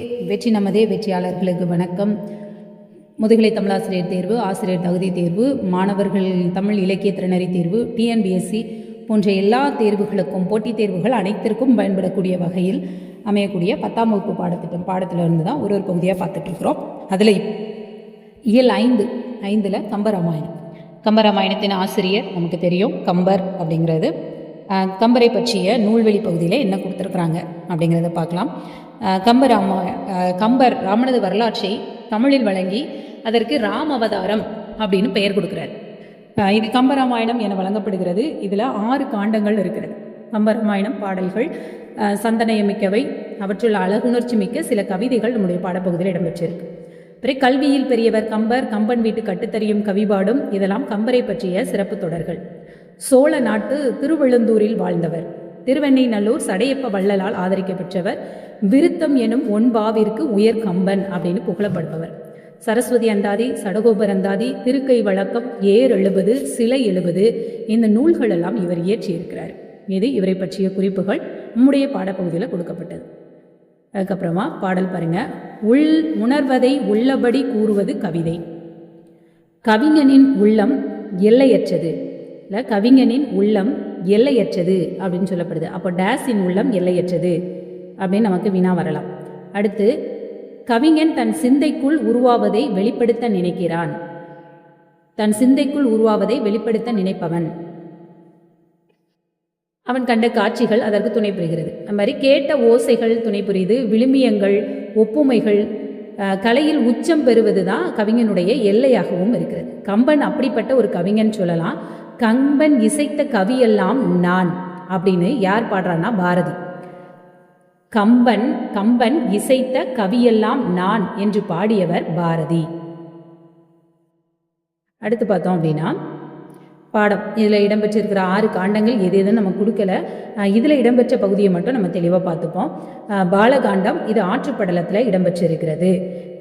வெற்றி நமதே வெற்றியாளர்களுக்கு வணக்கம். முதுகலை தமிழாசிரியர் தேர்வு ஆசிரியர் தகுதி தேர்வு மாணவர்கள் தமிழ் இலக்கிய திறனறி தேர்வு டிஎன்பிஎஸ்சி போன்ற எல்லா தேர்வுகளுக்கும் போட்டித் தேர்வுகள் அனைத்திற்கும் பயன்படக்கூடிய வகையில் அமையக்கூடிய பத்தாம் வகுப்பு பாடத்திட்டம் பாடத்தில் இருந்து தான் ஒரு ஒரு பகுதியாக பார்த்துட்ருக்குறோம். அதில் இயல் ஐந்து ஐந்தில் கம்பராமாயணம். கம்பராமாயணத்தின் ஆசிரியர் நமக்கு தெரியும் கம்பர் அப்படிங்கிறது. கம்பரை பற்றிய நூல்வெளி பகுதியில் என்ன கொடுத்துருக்குறாங்க அப்படிங்கிறத பார்க்கலாம். அஹ், கம்பராமா கம்பர் ராமனது வரலாற்றை தமிழில் வழங்கி அதற்கு ராம் அவதாரம் அப்படின்னு பெயர் கொடுக்குறார். இது கம்பராமாயணம் என வழங்கப்படுகிறது. இதில் ஆறு காண்டங்கள் இருக்கிறது. கம்பராமாயணம் பாடல்கள் சந்தனயமிக்கவை அவற்றுள் அழகுணர்ச்சி மிக்க சில கவிதைகள் நம்முடைய பாடப்பகுதியில் இடம்பெற்றிருக்கு. பிறகு கல்வியில் பெரியவர் கம்பர் கம்பன் வீட்டு கட்டுத்தறியும் கவிபாடும் இதெல்லாம் கம்பரை பற்றிய சிறப்பு தொடர்கள். சோழ நாட்டு திருவெழுந்தூரில் வாழ்ந்தவர். திருவெண்ணைநல்லூர் சடையப்ப வள்ளலால் ஆதரிக்கப்பெற்றவர் விருத்தம் எனும் ஒன்பாவிற்கு உயர் கம்பன் அப்படின்னு புகழப்படுபவர். சரஸ்வதி அந்தாதி சடகோபர் அந்தாதி திருக்கை வழக்கம் ஏர் எழுபது சிலை எழுபது இந்த நூல்களெல்லாம் இவர் இயற்றியிருக்கிறார். இது இவரை பற்றிய குறிப்புகள் நம்முடைய பாடப்பகுதியில் கொடுக்கப்பட்டது. அதுக்கப்புறமா பாடல் பாருங்க. உள் உணர்வதை உள்ளபடி கூறுவது கவிதை. கவிஞனின் உள்ளம் எல்லையற்றது. இல்லை கவிஞனின் உள்ளம் எல்லையற்றது அப்படின்னு சொல்லப்படுது. அப்போ டேஸின் உள்ளம் எல்லையற்றது அப்படின்னு நமக்கு வினா வரலாம். அடுத்து கவிஞன் தன் சிந்தைக்குள் உருவாவதை வெளிப்படுத்த நினைக்கிறான். தன் சிந்தைக்குள் உருவாவதை வெளிப்படுத்த நினைப்பவன். அவன் கண்ட காட்சிகள் அதற்கு துணை புரிகிறது. அது மாதிரி கேட்ட ஓசைகள் துணை புரியுது. விழுமியங்கள் ஒப்புமைகள் கலையில் உச்சம் பெறுவது தான் கவிஞனுடைய எல்லையாகவும் இருக்கிறது. கம்பன் அப்படிப்பட்ட ஒரு கவிஞன் சொல்லலாம். கம்பன் இசைத்த கவியெல்லாம் நான் அப்படின்னு யார் பாடுறான்னா பாரதி. கம்பன் கம்பன் இசைத்த கவியெல்லாம் நான் என்று பாடியவர் பாரதி. அடுத்து பார்த்தோம் அப்படின்னா பாடம். இதில் இடம்பெற்றிருக்கிற ஆறு காண்டங்கள் எது எதுன்னு நம்ம கொடுக்கல. இதில் இடம்பெற்ற பகுதியை மட்டும் நம்ம தெளிவாக பார்த்துப்போம். பாலகாண்டம் இது ஆற்றுப்படலத்தில் இடம்பெற்றிருக்கிறது.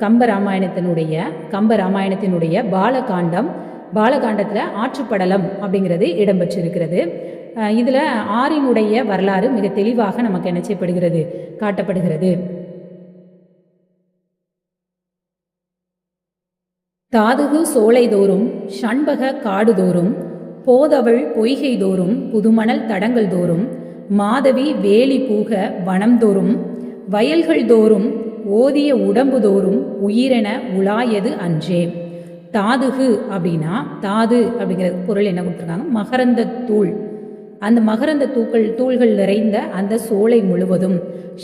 கம்ப ராமாயணத்தினுடைய கம்ப ராமாயணத்தினுடைய பாலகாண்டம் பாலகாண்டத்தில் ஆற்றுப்படலம் அப்படிங்கிறது இடம்பெற்றிருக்கிறது. இதில் ஆறினுடைய வரலாறு மிக தெளிவாக நமக்கு என்ன செய்யப்படுகிறது காட்டப்படுகிறது. தாதுகு சோலைதோறும் ஷண்பக காடுதோறும் போதவள் பொய்கைதோறும் புதுமணல் தடங்கள் தோறும் மாதவி வேலி பூக வனம்தோறும் வயல்கள் தோறும் ஓதிய உடம்புதோறும் உயிரென உலாயது அன்றே. தாதுகு அப்படின்னா தாது அப்படிங்கிற பொருள் என்ன கொடுத்துருக்காங்க? மகரந்த தூள். அந்த மகரந்த தூக்கள் தூள்கள் நிறைந்த அந்த சோலை முழுவதும்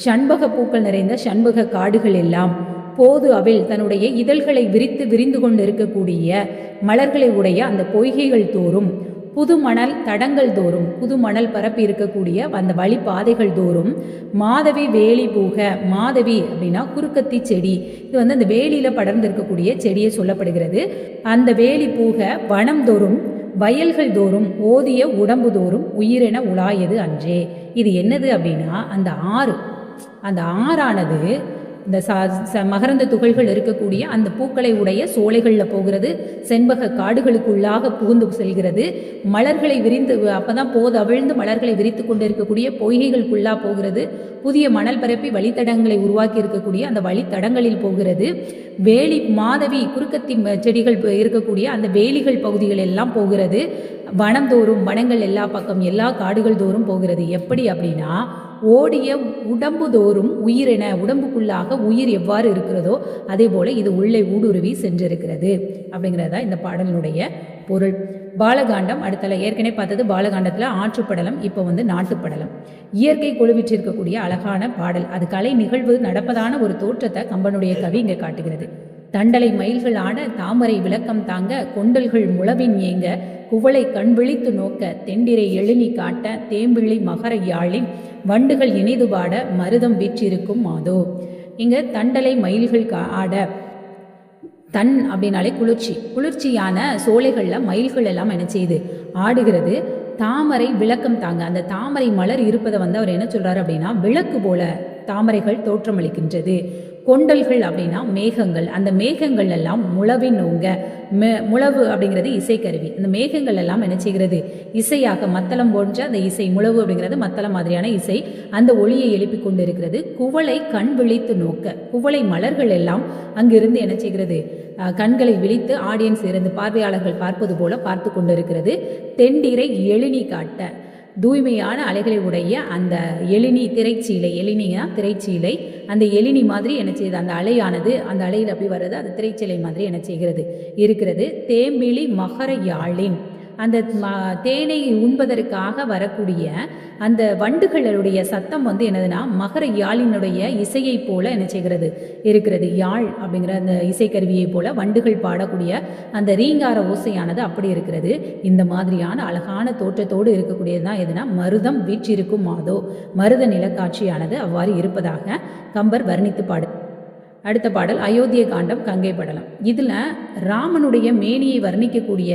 ஷண்பக பூக்கள் நிறைந்த ஷண்பக காடுகள் எல்லாம் போது அவில் தன்னுடைய இதழ்களை விரித்து விரிந்து கொண்டு இருக்கக்கூடிய மலர்களை உடைய அந்த பொய்கைகள் தோறும் புது மணல் தடங்கள் தோறும் புது மணல் பரப்பி இருக்கக்கூடிய அந்த வழிப்பாதைகள் தோறும் மாதவி வேலி பூக மாதவி அப்படின்னா குறுக்கத்தி செடி இது வந்து அந்த வேலியில படர்ந்து இருக்கக்கூடிய செடியை சொல்லப்படுகிறது. அந்த வேலி பூக வனம் தோறும் வயல்கள் தோறும் ஓதிய உடம்பு தோறும் உயிரென உலாயது அன்றே. இது என்னது அப்படின்னா அந்த ஆறு. அந்த ஆறானது இந்த சா ச மகரந்த துகள்கள் இருக்கக்கூடிய அந்த பூக்களை உடைய சோலைகளில் போகிறது செண்பக காடுகளுக்குள்ளாக புகுந்து செல்கிறது. மலர்களை விரிந்து அப்பதான் போது அவிழ்ந்து மலர்களை விரித்து கொண்டு இருக்கக்கூடிய பொய்கைகளுக்குள்ளா போகிறது. புதிய மணல் பரப்பி வழித்தடங்களை உருவாக்கி இருக்கக்கூடிய அந்த வழித்தடங்களில் போகிறது. வேலி மாதவி குறுக்கத்தி செடிகள் இருக்கக்கூடிய அந்த வேலிகள் பகுதிகள் எல்லாம் போகிறது. வனந்தோறும் வனங்கள் எல்லா பக்கம் எல்லா காடுகள் தோறும் போகிறது. எப்படி அப்படின்னா ஓடிய உடம்பு தோறும் உயிரென உடம்புக்குள்ளாக உயிர் எவ்வாறு இருக்கிறதோ அதே போல இது உள்ளே ஊடுருவி சென்றிருக்கிறது. அப்படிங்கிறதா இந்த பாடலினுடைய பொருள். பாலகாண்டம் அடுத்தல ஏற்கனவே பார்த்தது பாலகாண்டத்தில் ஆற்றுப்படலம் இப்போ வந்து நாட்டுப்படலம். இயற்கை குழுவிற்றிருக்கக்கூடிய அழகான பாடல். அது கலை நிகழ்வு நடப்பதான ஒரு தோற்றத்தை கம்பனுடைய கவி இங்கே காட்டுகிறது. தண்டலை மயில்கள் ஆட தாமரை விளக்கம் தாங்க கொண்டல்கள் முழவின் ஏங்க. குவளை கண் விழித்து நோக்க தெண்டிரை எழுநி காட்ட தேம்பிள்ளை மகர யாழின் வண்டுகள் இணைது பாட மருதம் வீற்றிருக்கும் மாதோ. இங்க தண்டலை மயில்கள் கா- ஆட தன் அப்படின்னாலே குளிர்ச்சி. குளிர்ச்சியான சோலைகளில் மயில்கள் எல்லாம் என்ன செய்யுது ஆடுகிறது. தாமரை விளக்கம் தாங்க. அந்த தாமரை மலர் இருப்பதை வந்து அவர் என்ன சொல்றாரு அப்படின்னா விளக்கு போல தாமரைகள் தோற்றமளிக்கின்றது. கொண்டல்கள் அப்படின்னா மேகங்கள். அந்த மேகங்கள் எல்லாம் முழவின் நோங்க மே முழவு அப்படிங்கிறது இசைக்கருவி. அந்த மேகங்கள் எல்லாம் என்ன செய்கிறது? இசையாக மத்தளம் போன்ற அந்த இசை முழவு அப்படிங்கிறது மத்தளம் மாதிரியான இசை அந்த ஒளியை எழுப்பி கொண்டு இருக்கிறது குவளை கண் விழித்து நோக்க. குவளை மலர்கள் எல்லாம் அங்கிருந்து என்ன செய்கிறது? கண்களை விழித்து ஆடியன்ஸ் இருந்து பார்வையாளர்கள் பார்ப்பது போல பார்த்து கொண்டிருக்கிறது. தெண்டீரை எழினி காட்ட. தூய்மையான அலைகளை உடைய அந்த எளினி திரைச்சீலை எழினினா திரைச்சீலை. அந்த எளினி மாதிரி என்ன செய்யுது அந்த அலையானது அந்த அலையில் அப்படி வர்றது அந்த திரைச்சீலை மாதிரி என்ன செய்கிறது? இருக்கிறது. தேம்பிலி மகர யாழின். அந்த தேனை உண்பதற்காக வரக்கூடிய அந்த வண்டுகளுடைய சத்தம் வந்து என்னதுன்னா மகர யாழினுடைய இசையைப் போல என்ன செய்கிறது? இருக்கிறது. யாழ் அப்படிங்கிற அந்த இசைக்கருவியைப் போல வண்டுகள் பாடக்கூடிய அந்த ரீங்கார ஓசையானது அப்படி இருக்கிறது. இந்த மாதிரியான அழகான தோற்றத்தோடு இருக்கக்கூடியது தான் எதுனா மருதம் வீற்றிருக்கும் மாதோ. மருத நிலக்காட்சியானது அவ்வாறு இருப்பதாக கம்பர் வர்ணித்து பாடு அடுத்த பாடல் அயோத்திய காண்டம் கங்கை படலம். இதில் ராமனுடைய மேனியை வர்ணிக்கக்கூடிய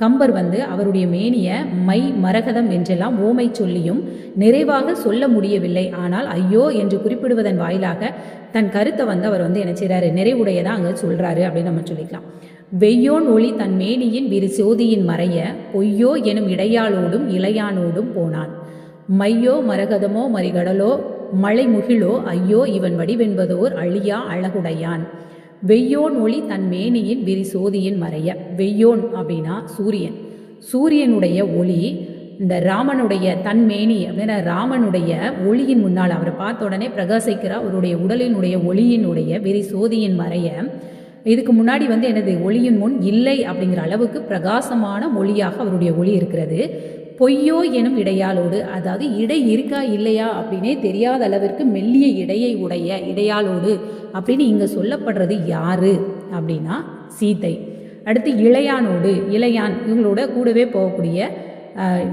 கம்பர் வந்து அவருடைய மேனிய மை மரகதம் என்றெல்லாம் ஓமை சொல்லியும் நிறைவாக சொல்ல முடியவில்லை. ஆனால் ஐயோ என்று குறிப்பிடுவதன் வாயிலாக தன் கருத்தை வந்து அவர் வந்து என்ன செய்றாரு? நிறைவுடையதா அங்கே சொல்கிறாரு அப்படின்னு நம்ம சொல்லிக்கலாம். வெய்யோன் ஒளி தன் மேனியின் விரு சோதியின் மறைய பொய்யோ எனும் இடையாளோடும் இளையானோடும் போனான். மையோ மரகதமோ மறிகடலோ மழை முகிலோ ஐயோ இவன் வடிவென்பதோர் அழியா அழகுடையான். வெய்யோன் ஒளி தன் மேனியின் விரி சோதியின் மறைய. வெய்யோன் அப்படின்னா சூரியன். சூரியனுடைய ஒளி இந்த ராமனுடைய தன்மேனி அப்படின்னா ராமனுடைய ஒளியின் முன்னால் அவரை பார்த்த உடனே பிரகாசிக்கிற. அவருடைய உடலினுடைய ஒளியினுடைய வெறி சோதியின் மறைய. இதுக்கு முன்னாடி வந்து எனது ஒளியின் முன் இல்லை அப்படிங்கிற அளவுக்கு பிரகாசமான ஒளியாக அவருடைய ஒளி இருக்கிறது. பொய்யோ எனும் இடையாளோடு அதாவது இடை இருக்கா இல்லையா அப்படின்னே தெரியாத அளவிற்கு மெல்லிய இடையை உடைய இடையாளோடு அப்படின்னு இங்கே சொல்லப்படுறது யாரு அப்படின்னா சீதை. அடுத்து இளையானோடு இளையான் இவங்களோட கூடவே போகக்கூடிய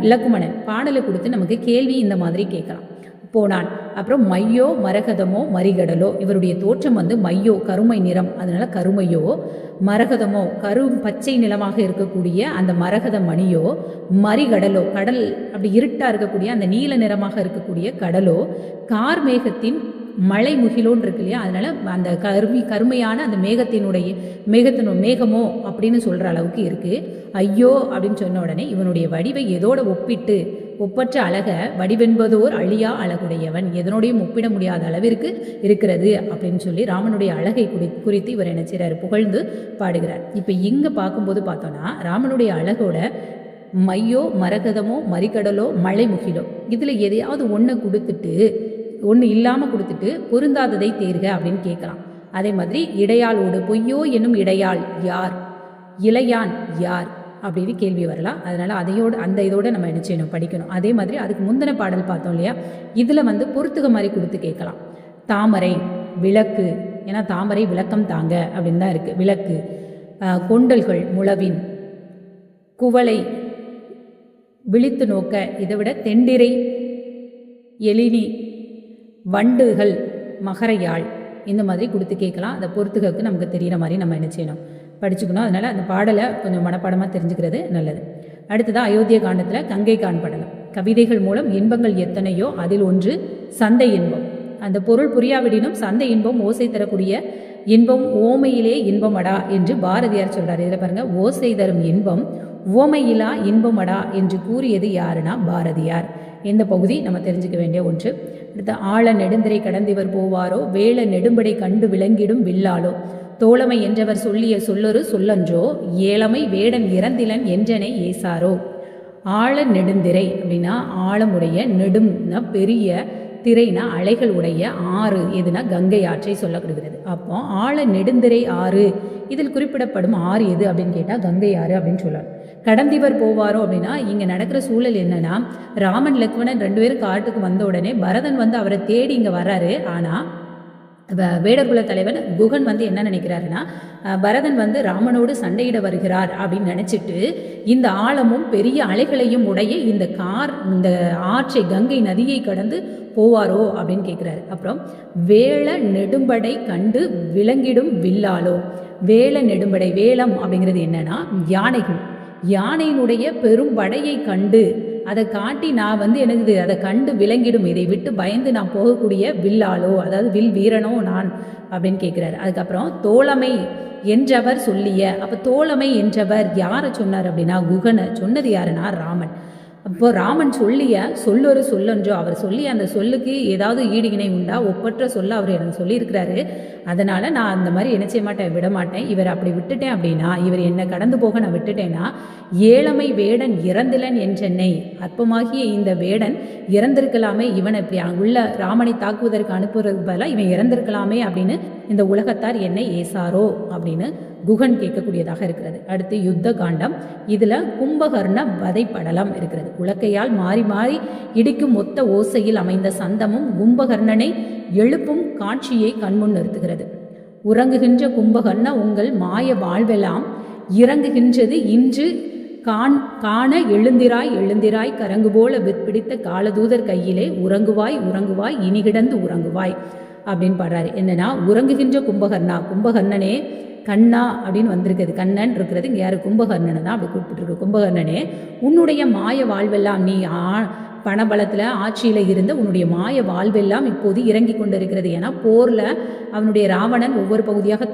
இலக்குமணன். பாடலை கொடுத்து நமக்கு கேள்வி இந்த மாதிரி கேட்கலாம். போனான். அப்புறம் மையோ மரகதமோ மரிகடலோ இவருடைய தோற்றம் வந்து மையோ கருமை நிறம். அதனால கருமையோ மரகதமோ கரு பச்சை நிலமாக இருக்கக்கூடிய அந்த மரகத மணியோ மரிகடலோ கடல் அப்படி இருட்டா இருக்கக்கூடிய அந்த நீல நிறமாக இருக்கக்கூடிய கடலோ கார்மேகத்தின் மழை முகிலோன்னு இருக்கு இல்லையா? அதனால அந்த கருமி கருமையான அந்த மேகத்தினுடைய மேகத்தினு மேகமோ அப்படின்னு சொல்ற அளவுக்கு இருக்கு. ஐயோ அப்படின்னு சொன்ன உடனே இவனுடைய வடிவை எதோட ஒப்பிட்டு ஒப்பற்ற அழக வடிவென்பதோர் அழியா அழகுடையவன். எதனோடையும் ஒப்பிட முடியாத அளவிற்கு இருக்கிறது அப்படின்னு சொல்லி ராமனுடைய அழகை குறி குறித்து இவர் என்ன புகழ்ந்து பாடுகிறார். இப்போ இங்கே பார்க்கும்போது பார்த்தோன்னா ராமனுடைய அழகோட மையோ மரகதமோ மறிகடலோ மழை முகிலோ இதில் எதையாவது ஒன்றை கொடுத்துட்டு ஒன்று இல்லாமல் கொடுத்துட்டு பொருந்தாததை தேர்க அப்படின்னு கேட்கலாம். அதே மாதிரி இடையாளோடு பொய்யோ என்னும் இடையாள் யார்? இளையான் யார்? அப்படின்னு கேள்வி வரலாம். அதனால் அதையோடு அந்த இதோட நம்ம என்ன செய்யணும் படிக்கணும். அதே மாதிரி அதுக்கு முந்தின பாடல் பார்த்தோம் இல்லையா? இதில் வந்து பொறுத்துக மாதிரி கொடுத்து கேட்கலாம். தாமரை விளக்கு. ஏன்னா தாமரை விளக்கம் தாங்க அப்படின்னு தான் இருக்குது விளக்கு. கொண்டல்கள் முளவின் குவளை. விழித்து நோக்க இதை விட தெண்டிரை. எழினி வண்டுகள் மகரையாள். இந்த மாதிரி கொடுத்து கேட்கலாம். அந்த பொறுத்துகளுக்கு நமக்கு தெரிகிற மாதிரி நம்ம என்ன செய்யணும் படிச்சுக்கணும். அதனால் அந்த பாடலை கொஞ்சம் மனப்பாடமாக தெரிஞ்சுக்கிறது நல்லது. அடுத்ததாக அயோத்திய காண்டத்தில் கங்கை கான் படலம் கவிதைகள் மூலம் இன்பங்கள் எத்தனையோ அதில் ஒன்று சந்தை இன்பம். அந்த பொருள் புரியாவிடினும் சந்தை இன்பம் ஓசை தரக்கூடிய இன்பம் ஓமையிலே இன்பமடா என்று பாரதியார் சொல்றார். இதில் பாருங்க ஓசை தரும் இன்பம் ஓமையிலா இன்பமடா என்று கூறியது யாருன்னா பாரதியார். இந்த பகுதி நம்ம தெரிஞ்சுக்க வேண்டிய ஒன்று. அடுத்த ஆழ நெடுந்திரை கடந்திவர் போவாரோ வேள நெடும்படை கண்டு விளங்கிடும் வில்லாளோ. தோழமை என்றவர் சொல்லிய சொல்லொரு சொல்லன்றோ ஏழமை வேடன் இறந்திலன் என்றனை ஏசாரோ. ஆழ நெடுந்திரை அப்படின்னா ஆழமுடைய நெடும்னா பெரிய திரைனா அலைகள் உடைய ஆறு எதுனா கங்கை ஆற்றை சொல்லப்படுகிறது. அப்போ ஆழ நெடுந்திரை ஆறு இதில் குறிப்பிடப்படும் ஆறு எது அப்படின்னு கேட்டால் கங்கை ஆறு அப்படின்னு சொல்லலாம். கடந்திவர் போவாரோ அப்படின்னா இங்கே நடக்கிற சூழல் என்னன்னா ராமன் லக்மணன் ரெண்டு பேரும் காட்டுக்கு வந்த உடனே பரதன் வந்து அவரை தேடி இங்கே வர்றாரு. ஆனால் வேடர்குல தலைவன் குகன் வந்து என்ன நினைக்கிறாருன்னா பரதன் வந்து ராமனோடு சண்டையிட வருகிறார் அப்படின்னு நினைச்சிட்டு இந்த ஆழமும் பெரிய அலைகளையும் உடைய இந்த கார் இந்த ஆற்றை கங்கை நதியை கடந்து போவாரோ அப்படின்னு கேட்குறாரு அப்புறம் வேள நெடும்படை கண்டு விளங்கிடும் வில்லாலோ? வேள நெடும்படை வேளம் அப்படிங்கிறது என்னன்னா யானைகள். யானையினுடைய பெரும் படையை கண்டு அதை காட்டி நான் வந்து எனது அதை கண்டு விளங்கிடும். இதை விட்டு பயந்து நான் போகக்கூடிய வில்லாளோ அதாவது வில் வீரனோ நான் அப்படின்னு கேட்குறாரு அதுக்கப்புறம் தோழமை என்றவர் சொல்லிய அப்போ தோழமை என்றவர் யாரை சொன்னார் அப்படின்னா குகனை சொன்னது யாருன்னா ராமன். அப்போ ராமன் சொல்லிய சொல்லொரு சொல்லன்றோ. அவர் சொல்லிய அந்த சொல்லுக்கு ஏதாவது ஈடுகிணை உண்டா? ஒப்பற்ற சொல்ல அவர் எனக்கு சொல்லியிருக்கிறாரு. அதனால் நான் அந்த மாதிரி என்ன செய்ய மாட்டேன்? விட மாட்டேன். இவர் அப்படி விட்டுட்டேன் அப்படின்னா இவர் என்னை கடந்து போக நான் விட்டுட்டேன்னா ஏழமை வேடன் இறந்திலன் என்றென்னை. அற்பமாகிய இந்த வேடன் இறந்திருக்கலாமே. இவனை இப்படி அங்குள்ள ராமனை தாக்குவதற்கு அனுப்புறதுக்கு பதிலாக இவன் இறந்திருக்கலாமே அப்படின்னு இந்த உலகத்தார் என்னை ஏசாரோ அப்படின்னு குகன் கேட்கக்கூடியதாக இருக்கிறது. அடுத்து யுத்த காண்டம். இதில் கும்பகர்ண வதைப்படலம் இருக்கிறது. உலக்கையால் மாறி மாறி இடிக்கும் மொத்த ஓசையில் அமைந்த சந்தமும் கும்பகர்ணனை எழுப்பும் காட்சியை கண்முன் நிறுத்துகிறது. உறங்குகின்ற கும்பகர்ண உங்கள் மாய வாழ்வெல்லாம் இறங்குகின்றது இன்று. காண் காண எழுந்திராய் எழுந்திராய் கரங்கு போல விற்பிடித்த காலதூதர் கையிலே உறங்குவாய் உறங்குவாய் இனி கிடந்து உறங்குவாய். அப்படின்னு பாடுறாரு. என்னன்னா உறங்குகின்ற கும்பகர்ணா கும்பகர்ணனே கண்ணா அப்படின்னு வந்திருக்குது. கண்ணன் இருக்கிறது இங்கே யார்? கும்பகர்ணனை தான் அப்படி கூப்பிட்டுருக்கு கும்பகர்ணனே உன்னுடைய மாய வாழ்வெல்லாம் நீ ஆ பணபலத்தில் ஆட்சியில் இருந்த உன்னுடைய மாய வாழ்வெல்லாம் இப்போது இறங்கி கொண்டிருக்கிறது. ஏன்னா போரில் அவனுடைய ராவணன் ஒவ்வொரு பகுதியாக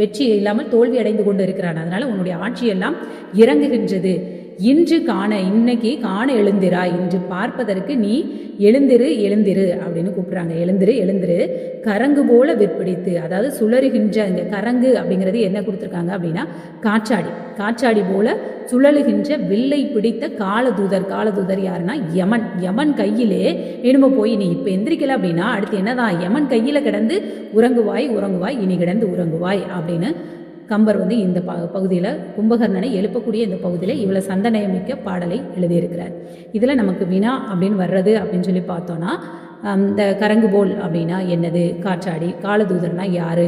வெற்றி இல்லாமல் தோல்வி அடைந்து கொண்டு இருக்கிறான் அதனால் உன்னுடைய ஆட்சியெல்லாம் இறங்குகின்றது. இன்று காண இன்னைக்கு காண எழுந்திராய். இன்று பார்ப்பதற்கு நீ எழுந்திரு எழுந்திரு அப்படின்னு கூப்பிட்றாங்க. எழுந்திரு எழுந்திரு. கரங்கு போல விற்பிடித்து அதாவது சுழறுகின்ற இந்த கரங்கு அப்படிங்கிறது என்ன கொடுத்துருக்காங்க அப்படின்னா காற்றாடி. காற்றாடி போல சுழலுகின்ற வில்லை பிடித்த காலதூதர். காலதூதர் யாருன்னா? யமன். யமன் கையிலே இனிமே போய் நீ இப்போ எந்திரிக்கல அப்படின்னா அடுத்து என்னதான்? யமன் கையில் கிடந்து உறங்குவாய் உறங்குவாய் இனி கிடந்து உறங்குவாய் அப்படின்னு கம்பர் வந்து இந்த ப பகுதியில் கும்பகர்ணனை எழுப்பக்கூடிய இந்த பகுதியில் இவ்வளோ சந்தனயமிக்க பாடலை எழுதியிருக்கிறார். இதில் நமக்கு வினா அப்படின்னு வர்றது அப்படின்னு சொல்லி பார்த்தோன்னா இந்த கரங்குபோல் அப்படின்னா என்னது? காற்றாடி காலதூதர்னா யார்?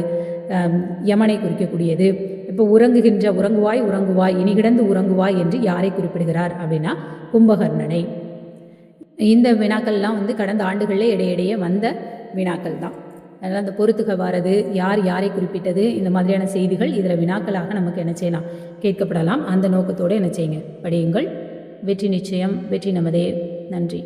யமனை குறிக்கக்கூடியது. இப்போ உறங்குகின்ற உறங்குவாய் உறங்குவாய் இனி கிடந்து உறங்குவாய் என்று யாரை குறிப்பிடுகிறார் அப்படின்னா கும்பகர்ணனை. இந்த வினாக்கள்லாம் வந்து கடந்த ஆண்டுகளில் இடையிடையே வந்த வினாக்கள் தான் அதனால் அந்த பொறுத்துக வாரது யார் யாரை குறிப்பிட்டது இந்த மாதிரியான செய்திகள் இதில் வினாக்களாக நமக்கு என்ன செய்யலாம்? கேட்கப்படலாம். அந்த நோக்கத்தோடு என்ன செய்யுங்க? படியுங்கள். வெற்றி நிச்சயம். வெற்றி நமதே. நன்றி.